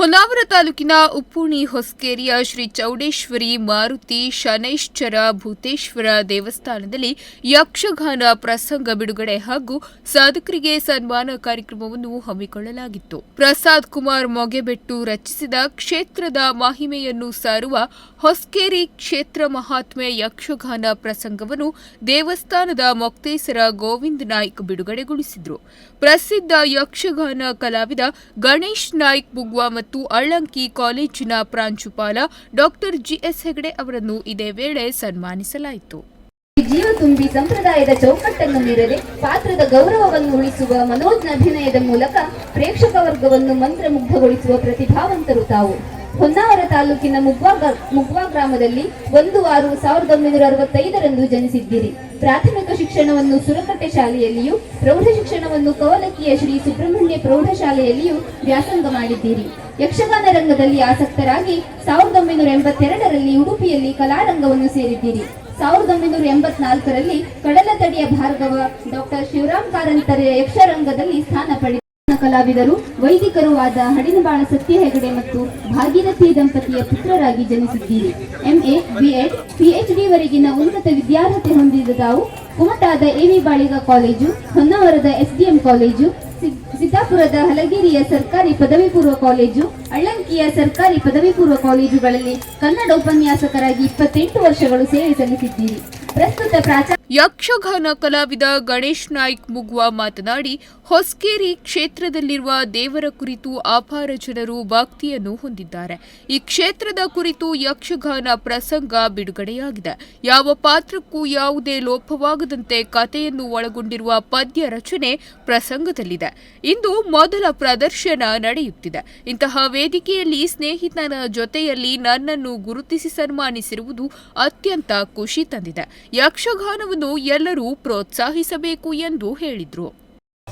ಹೊನ್ನಾವರ ತಾಲೂಕಿನ ಉಪ್ಪುಣಿ ಹೊಸಕೇರಿಯ ಶ್ರೀ ಚೌಡೇಶ್ವರಿ ಮಾರುತಿ ಶನೈಶ್ಚರ ಭೂತೇಶ್ವರ ದೇವಸ್ಥಾನದಲ್ಲಿ ಯಕ್ಷಗಾನ ಪ್ರಸಂಗ ಬಿಡುಗಡೆ ಹಾಗೂ ಸಾಧಕರಿಗೆ ಸನ್ಮಾನ ಕಾರ್ಯಕ್ರಮವನ್ನು ಹಮ್ಮಿಕೊಳ್ಳಲಾಗಿತ್ತು. ಪ್ರಸಾದ್ ಕುಮಾರ್ ಮೊಗೆಬೆಟ್ಟು ರಚಿಸಿದ ಕ್ಷೇತ್ರದ ಮಹಿಮೆಯನ್ನು ಸಾರುವ ಹೊಸಕೇರಿ ಕ್ಷೇತ್ರ ಮಹಾತ್ಮೆ ಯಕ್ಷಗಾನ ಪ್ರಸಂಗವನ್ನು ದೇವಸ್ಥಾನದ ಮೊಕ್ತೇಸರ ಗೋವಿಂದ ನಾಯ್ಕ ಬಿಡುಗಡೆಗೊಳಿಸಿದರು. ಪ್ರಸಿದ್ಧ ಯಕ್ಷಗಾನ ಕಲಾವಿದ ಗಣೇಶ್ ನಾಯ್ಕ್ ಬುಗ್ವಾ ಅಳ್ಳಂಕಿ ಕಾಲೇಜಿನ ಪ್ರಾಂಶುಪಾಲ ಡಾಕ್ಟರ್ ಜಿಎಸ್ ಹೆಗಡೆ ಅವರನ್ನು ಇದೇ ವೇಳೆ ಸನ್ಮಾನಿಸಲಾಯಿತು. ಜೀವ ತುಂಬಿ ಸಂಪ್ರದಾಯದ ಚೌಕಟ್ಟನ್ನು ಮೀರದೆ ಪಾತ್ರದ ಗೌರವವನ್ನು ಉಳಿಸುವ ಮನೋಜ್ಞ ಅಭಿನಯದ ಮೂಲಕ ಪ್ರೇಕ್ಷಕ ವರ್ಗವನ್ನು ಮಂತ್ರಮುಗ್ಧಗೊಳಿಸುವ ಪ್ರತಿಭಾವಂತರು ತಾವು. ಹೊನ್ನಾವರ ತಾಲೂಕಿನ ಮುಗ್ವಾ ಮುಗ್ವಾ ಗ್ರಾಮದಲ್ಲಿ ಒಂದು ಆರು ಸಾವಿರದ ಒಂಬೈನೂರ ಅರವತ್ತೈದರಂದು ಜನಿಸಿದ್ದೀರಿ. ಪ್ರಾಥಮಿಕ ಶಿಕ್ಷಣವನ್ನು ಸುರಕಟ್ಟೆ ಶಾಲೆಯಲ್ಲಿಯೂ, ಪ್ರೌಢ ಶಿಕ್ಷಣವನ್ನು ಕವಲಕ್ಕಿಯ ಶ್ರೀ ಸುಬ್ರಹ್ಮಣ್ಯ ಪ್ರೌಢಶಾಲೆಯಲ್ಲಿಯೂ ವ್ಯಾಸಂಗ ಮಾಡಿದ್ದೀರಿ. ಯಕ್ಷಗಾನ ರಂಗದಲ್ಲಿ ಆಸಕ್ತರಾಗಿ ಸಾವಿರದ ಒಂಬೈನೂರ ಎಂಬತ್ತೆರಡರಲ್ಲಿ ಉಡುಪಿಯಲ್ಲಿ ಕಲಾರಂಗವನ್ನು ಸೇರಿದ್ದೀರಿ. ಸಾವಿರದ ಒಂಬೈನೂರ ಎಂಬತ್ನಾಲ್ಕರಲ್ಲಿ ಕಡಲತಡಿಯ ಭಾರ್ಗವ ಡಾಕ್ಟರ್ ಶಿವರಾಮ್ ಕಾರಂತರ ಯಕ್ಷರಂಗದಲ್ಲಿ ಸ್ಥಾನ ಪಡೆದ ಕಲಾವಿದರು, ವೈದಿಕರು ಆದ ಹಡಿನಬಾಳ ಸತ್ಯ ಹೆಗಡೆ ಮತ್ತು ಭಾಗೀರಥಿ ದಂಪತಿಯ ಪುತ್ರರಾಗಿ ಜನಿಸಿದ್ದೀರಿ. ಎಂಎ ಬಿಎಡ್ ಪಿಎಚ್ಡಿ ವರೆಗಿನ ಉನ್ನತ ವಿದ್ಯಾರ್ಹತೆ ಹೊಂದಿದ ತಾವು ಕುಮಟಾದ ಎವಿ ಬಾಳಿಗ ಕಾಲೇಜು, ಹೊನ್ನಾವರದ ಎಸ್ಡಿಎಂ ಕಾಲೇಜು, ಸಿದ್- ಸಿದ್ದಾಪುರದ ಹಲಗೇರಿಯ ಸರ್ಕಾರಿ ಪದವಿ ಪೂರ್ವ ಕಾಲೇಜು, ಅಳ್ಳಂಕಿಯ ಸರ್ಕಾರಿ ಪದವಿ ಪೂರ್ವ ಕಾಲೇಜುಗಳಲ್ಲಿ ಕನ್ನಡ ಉಪನ್ಯಾಸಕರಾಗಿ ಇಪ್ಪತ್ತೆಂಟು ವರ್ಷಗಳು ಸೇವೆ ಸಲ್ಲಿಸಿದ್ದೀರಿ. ಪ್ರಸ್ತುತ ಪ್ರಾಚಾರ್ಯ ಯಕ್ಷಗಾನ ಕಲಾವಿದ ಗಣೇಶ್ ನಾಯ್ಕ್ ಮುಗ್ವಾ ಮಾತನಾಡಿ, ಹೊಸಕೇರಿ ಕ್ಷೇತ್ರದಲ್ಲಿರುವ ದೇವರ ಕುರಿತು ಅಪಾರ ಜನರು ಭಕ್ತಿಯನ್ನು ಹೊಂದಿದ್ದಾರೆ. ಈ ಕ್ಷೇತ್ರದ ಕುರಿತು ಯಕ್ಷಗಾನ ಪ್ರಸಂಗ ಬಿಡುಗಡೆಯಾಗಿದೆ. ಯಾವ ಪಾತ್ರಕ್ಕೂ ಯಾವುದೇ ಲೋಪವಾಗದಂತೆ ಕಥೆಯನ್ನು ಒಳಗೊಂಡಿರುವ ಪದ್ಯ ರಚನೆ ಪ್ರಸಂಗದಲ್ಲಿದೆ. ಇಂದು ಮೊದಲ ಪ್ರದರ್ಶನ ನಡೆಯುತ್ತಿದೆ. ಇಂತಹ ವೇದಿಕೆಯಲ್ಲಿ ಸ್ನೇಹಿತನ ಜೊತೆಯಲ್ಲಿ ನನ್ನನ್ನು ಗುರುತಿಸಿ ಸನ್ಮಾನಿಸಿರುವುದು ಅತ್ಯಂತ ಖುಷಿ ತಂದಿದೆ. ಯಕ್ಷಗಾನವನ್ನು ಎಲ್ಲರೂ ಪ್ರೋತ್ಸಾಹಿಸಬೇಕು ಎಂದು ಹೇಳಿದರು.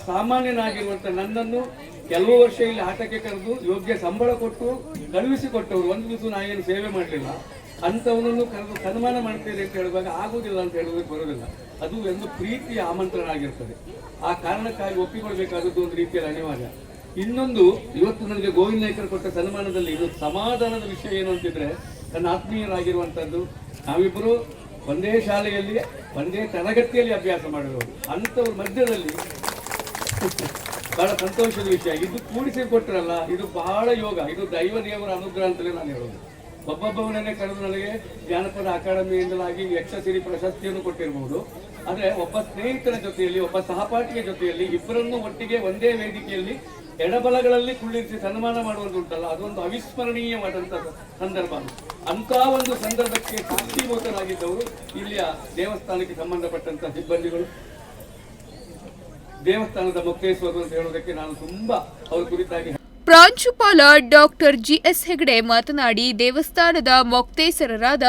ಸಾಮಾನ್ಯನಾಗಿರುವಂತ ನನ್ನನ್ನು ಕೆಲವು ವರ್ಷ ಇಲ್ಲಿ ಆಟಕ್ಕೆ ಕರೆದು ಯೋಗ್ಯ ಸಂಬಳ ಕೊಟ್ಟು ಕಳುಹಿಸಿಕೊಟ್ಟವರು. ಒಂದು ದಿವಸ ನಾ ಏನು ಸೇವೆ ಮಾಡಲಿಲ್ಲ. ಅಂಥವನನ್ನು ಕರೆದು ಸನ್ಮಾನ ಮಾಡ್ತೇನೆ ಅಂತ ಹೇಳುವಾಗ ಆಗುವುದಿಲ್ಲ ಅಂತ ಹೇಳೋದಕ್ಕೆ ಬರೋದಿಲ್ಲ ಅದು ಒಂದು ಪ್ರೀತಿಯ ಆಮಂತ್ರಣ ಆಗಿರ್ತದೆ ಆ ಕಾರಣಕ್ಕಾಗಿ ಒಪ್ಪಿಕೊಳ್ಬೇಕಾದದ್ದು ಒಂದು ರೀತಿಯಲ್ಲಿ ಅನಿವಾರ್ಯ. ಇನ್ನೊಂದು, ಇವತ್ತು ನನಗೆ ಗೋವಿಂದ ನಾಯ್ಕರು ಕೊಟ್ಟ ಸನ್ಮಾನದಲ್ಲಿ ಇದು ಸಮಾಧಾನದ ವಿಷಯ ಏನು ಅಂತಿದ್ರೆ, ನನ್ನ ಆತ್ಮೀಯರಾಗಿರುವಂಥದ್ದು ನಾವಿಬ್ಬರು ಒಂದೇ ಶಾಲೆಯಲ್ಲಿ, ಒಂದೇ ತರಗತಿಯಲ್ಲಿ ಅಭ್ಯಾಸ ಮಾಡಿರೋರು ಅಂಥವ್ರ ಮಧ್ಯದಲ್ಲಿ ಬಹಳ ಸಂತೋಷದ ವಿಷಯ. ಇದು ಕೂಡಿಸಿ ಕೊಟ್ಟರಲ್ಲ ಇದು ಬಹಳ ಯೋಗ. ಇದು ದೈವ ದೇವರ ಅನುಗ್ರಹ ಅಂತಲೇ ನಾನು ಹೇಳೋದು ಒಬ್ಬೊಬ್ಬವನ್ನೇ ಕರೆದು ನನಗೆ ಜಾನಪದ ಅಕಾಡೆಮಿಯಿಂದಲಾಗಿ ಯಕ್ಷಸಿರಿ ಪ್ರಶಸ್ತಿಯನ್ನು ಕೊಟ್ಟಿರಬಹುದು ಆದರೆ ಒಬ್ಬ ಸ್ನೇಹಿತರ ಜೊತೆಯಲ್ಲಿ, ಒಬ್ಬ ಸಹಪಾಠಿಯ ಜೊತೆಯಲ್ಲಿ ಇಬ್ಬರನ್ನು ಒಟ್ಟಿಗೆ ಒಂದೇ ವೇದಿಕೆಯಲ್ಲಿ ಎಡಬಲಗಳಲ್ಲಿ ಕುಳ್ಳಿರಿಸಿ ಸನ್ಮಾನ ಮಾಡುವುದು ಉಂಟಲ್ಲ, ಅದೊಂದು ಅವಿಸ್ಮರಣೀಯವಾದಂತಹ ಸಂದರ್ಭ. ಅಂತ ಒಂದು ಸಂದರ್ಭಕ್ಕೆ ಸಾಕ್ಷೀಭೂತರಾಗಿದ್ದವರು ಇಲ್ಲಿಯ ದೇವಸ್ಥಾನಕ್ಕೆ ಸಂಬಂಧಪಟ್ಟಂತಹ ಸಿಬ್ಬಂದಿಗಳು ದೇವಸ್ಥಾನದ ಮುಕ್ತೇಶ್ವರರು ಅಂತ ಹೇಳೋದಕ್ಕೆ ನಾನು ತುಂಬಾ ಅವರ ಕುರಿತಾಗಿ ಪ್ರಾಂಶುಪಾಲ ಡಾಕ್ಟರ್ ಜಿಎಸ್ ಹೆಗಡೆ ಮಾತನಾಡಿ ದೇವಸ್ಥಾನದ ಮೊಕ್ತೇಸರರಾದ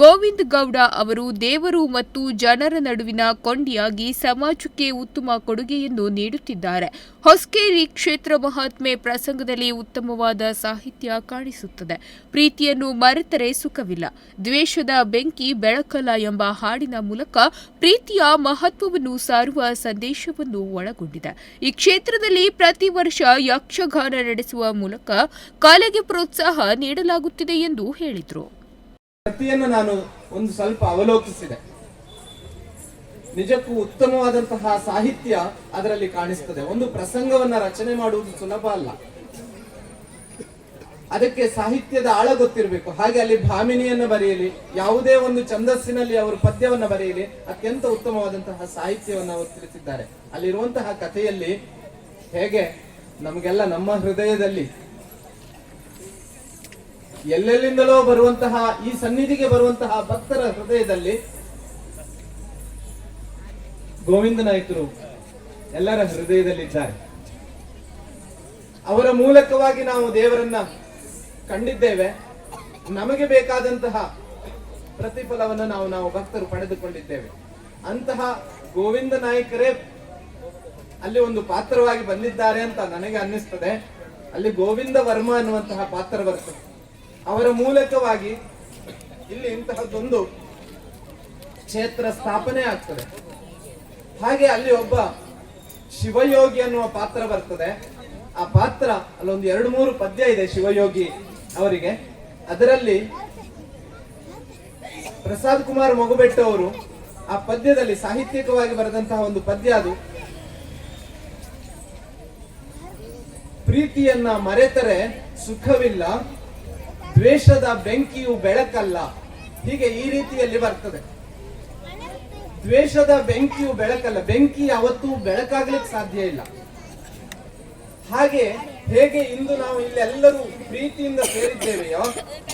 ಗೋವಿಂದ್ ಗೌಡ ಅವರು ದೇವರು ಮತ್ತು ಜನರ ನಡುವಿನ ಕೊಂಡಿಯಾಗಿ ಸಮಾಜಕ್ಕೆ ಉತ್ತಮ ಕೊಡುಗೆಯನ್ನು ನೀಡುತ್ತಿದ್ದಾರೆ. ಹೊಸಕೇರಿ ಕ್ಷೇತ್ರ ಮಹಾತ್ಮೆ ಪ್ರಸಂಗದಲ್ಲಿ ಉತ್ತಮವಾದ ಸಾಹಿತ್ಯ ಕಾಣಿಸುತ್ತದೆ. ಪ್ರೀತಿಯನ್ನು ಮರೆತರೆ ಸುಖವಿಲ್ಲ. ದ್ವೇಷದ ಬೆಂಕಿ ಬೆಳಕಲ್ಲ ಎಂಬ ಹಾಡಿನ ಮೂಲಕ ಪ್ರೀತಿಯ ಮಹತ್ವವನ್ನು ಸಾರುವ ಸಂದೇಶವನ್ನು ಒಳಗೊಂಡಿದೆ. ಈ ಕ್ಷೇತ್ರದಲ್ಲಿ ಪ್ರತಿ ವರ್ಷ ಯಕ್ಷಗಾನ ನಡೆಸುವ ಮೂಲಕ ಕಲೆಗೆ ಪ್ರೋತ್ಸಾಹ ನೀಡಲಾಗುತ್ತಿದೆ ಎಂದು ಹೇಳಿದರು. ನಾನು ಒಂದು ಸ್ವಲ್ಪ ಅವಲೋಕಿಸಿದೆ. ನಿಜಕ್ಕೂ ಉತ್ತಮವಾದಂತಹ ಸಾಹಿತ್ಯ ಅದರಲ್ಲಿ ಕಾಣಿಸ್ತದೆ. ಒಂದು ಪ್ರಸಂಗವನ್ನ ರಚನೆ ಮಾಡುವುದು ಸುಲಭ ಅಲ್ಲ. ಅದಕ್ಕೆ ಸಾಹಿತ್ಯದ ಆಳ ಗೊತ್ತಿರಬೇಕು. ಹಾಗೆ ಅಲ್ಲಿ ಭಾಮಿನಿಯನ್ನು ಬರೆಯಲಿ, ಯಾವುದೇ ಒಂದು ಛಂದಸ್ಸಿನಲ್ಲಿ ಅವರು ಪದ್ಯವನ್ನು ಬರೆಯಲಿ, ಅತ್ಯಂತ ಉತ್ತಮವಾದಂತಹ ಸಾಹಿತ್ಯವನ್ನು ಅವರು ತಿಳಿಸಿದ್ದಾರೆ. ಅಲ್ಲಿರುವಂತಹ ಕಥೆಯಲ್ಲಿ ಹೇಗೆ ನಮಗೆಲ್ಲ ನಮ್ಮ ಹೃದಯದಲ್ಲಿ ಎಲ್ಲೆಲ್ಲಿಂದಲೋ ಬರುವಂತಹ, ಈ ಸನ್ನಿಧಿಗೆ ಬರುವಂತಹ ಭಕ್ತರ ಹೃದಯದಲ್ಲಿ ಗೋವಿಂದ ನಾಯಕರು ಎಲ್ಲರ ಹೃದಯದಲ್ಲಿದ್ದಾರೆ ಅವರ ಮೂಲಕವಾಗಿ ನಾವು ದೇವರನ್ನ ಕಂಡಿದ್ದೇವೆ. ನಮಗೆ ಬೇಕಾದಂತಹ ಪ್ರತಿಫಲವನ್ನು ನಾವು ನಾವು ಭಕ್ತರು ಪಡೆದುಕೊಂಡಿದ್ದೇವೆ. ಅಂತಹ ಗೋವಿಂದ ನಾಯಕರೇ ಅಲ್ಲಿ ಒಂದು ಪಾತ್ರವಾಗಿ ಬಂದಿದ್ದಾರೆ ಅಂತ ನನಗೆ ಅನ್ನಿಸ್ತದೆ. ಅಲ್ಲಿ ಗೋವಿಂದ ವರ್ಮ ಅನ್ನುವಂತಹ ಪಾತ್ರ ಬರ್ತದೆ. ಅವರ ಮೂಲಕವಾಗಿ ಇಲ್ಲಿ ಇಂತಹದ್ದೊಂದು ಕ್ಷೇತ್ರ ಸ್ಥಾಪನೆ ಆಗ್ತದೆ. ಹಾಗೆ ಅಲ್ಲಿ ಒಬ್ಬ ಶಿವಯೋಗಿ ಅನ್ನುವ ಪಾತ್ರ ಬರ್ತದೆ. ಆ ಪಾತ್ರ, ಅಲ್ಲೊಂದು ಎರಡು ಮೂರು ಪದ್ಯ ಇದೆ ಶಿವಯೋಗಿ ಅವರಿಗೆ. ಅದರಲ್ಲಿ ಪ್ರಸಾದ್ ಕುಮಾರ್ ಮಗುಬೆಟ್ಟು ಅವರು ಆ ಪದ್ಯದಲ್ಲಿ ಸಾಹಿತ್ಯಿಕವಾಗಿ ಬರೆದಂತಹ ಒಂದು ಪದ್ಯ ಅದು. ಪ್ರೀತಿಯನ್ನ ಮರೆತರೆ ಸುಖವಿಲ್ಲ, ದ್ವೇಷದ ಬೆಂಕಿಯು ಬೆಳಕಲ್ಲ. ಹೀಗೆ ಈ ರೀತಿಯಲ್ಲಿ ಬರ್ತದೆ. ದ್ವೇಷದ ಬೆಂಕಿಯು ಬೆಳಕಲ್ಲ, ಬೆಂಕಿ ಯಾವತ್ತೂ ಬೆಳಕಾಗ್ಲಿಕ್ಕೆ ಸಾಧ್ಯ ಇಲ್ಲ. ಹಾಗೆ ಹೇಗೆ ಇಂದು ನಾವು ಇಲ್ಲೆಲ್ಲರೂ ಪ್ರೀತಿಯಿಂದ ಸೇರಿದ್ದೇವೆಯೋ,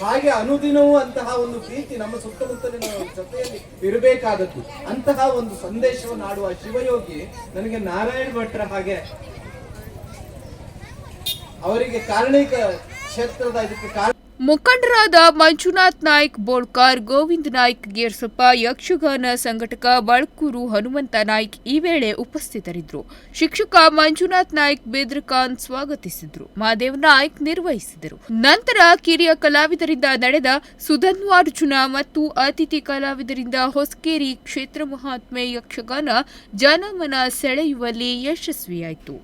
ಹಾಗೆ ಅನುದಿನವೂ ಅಂತಹ ಒಂದು ಪ್ರೀತಿ ನಮ್ಮ ಸುತ್ತಮುತ್ತಲಿನ ಜೊತೆಯಲ್ಲಿ ಇರಬೇಕಾದದ್ದು. ಅಂತಹ ಒಂದು ಸಂದೇಶವನ್ನು ಆಡುವ ಶಿವಯೋಗಿ ನನಗೆ ನಾರಾಯಣ ಭಟ್ರ ಹಾಗೆ ಅವರಿಗೆ ಕಾರಣಿಕ ಕ್ಷೇತ್ರದ ಇದಕ್ಕೆ ಕಾರಣ ಮುಖಂಡರಾದ ಮಂಜುನಾಥ್ ನಾಯ್ಕ್, ಬೋಳ್ಕಾರ್ ಗೋವಿಂದ್ ನಾಯ್ಕ್, ಗೇರ್ಸಪ್ಪ ಯಕ್ಷಗಾನ ಸಂಘಟಕ ಬಳ್ಕೂರು ಹನುಮಂತ ನಾಯ್ಕ್ ಈ ವೇಳೆ ಉಪಸ್ಥಿತರಿದ್ದರು. ಶಿಕ್ಷಕ ಮಂಜುನಾಥ್ ನಾಯ್ಕ್ ಬೇದ್ರಖಾನ್ ಸ್ವಾಗತಿಸಿದ್ರು. ಮಹಾದೇವ್ ನಾಯ್ಕ್ ನಿರ್ವಹಿಸಿದರು. ನಂತರ ಕಿರಿಯ ಕಲಾವಿದರಿಂದ ನಡೆದ ಸುಧನ್ವಾರ್ಜುನ ಮತ್ತು ಅತಿಥಿ ಕಲಾವಿದರಿಂದ ಹೊಸಕೇರಿ ಕ್ಷೇತ್ರ ಮಹಾತ್ಮೆ ಯಕ್ಷಗಾನ ಜನಮನ ಸೆಳೆಯುವಲ್ಲಿ ಯಶಸ್ವಿಯಾಯಿತು.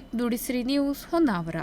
ನಾಯ್ಕ್ ನುಡಿಸಿರಿ ನ್ಯೂಸ್ ಹೊನ್ನಾವರ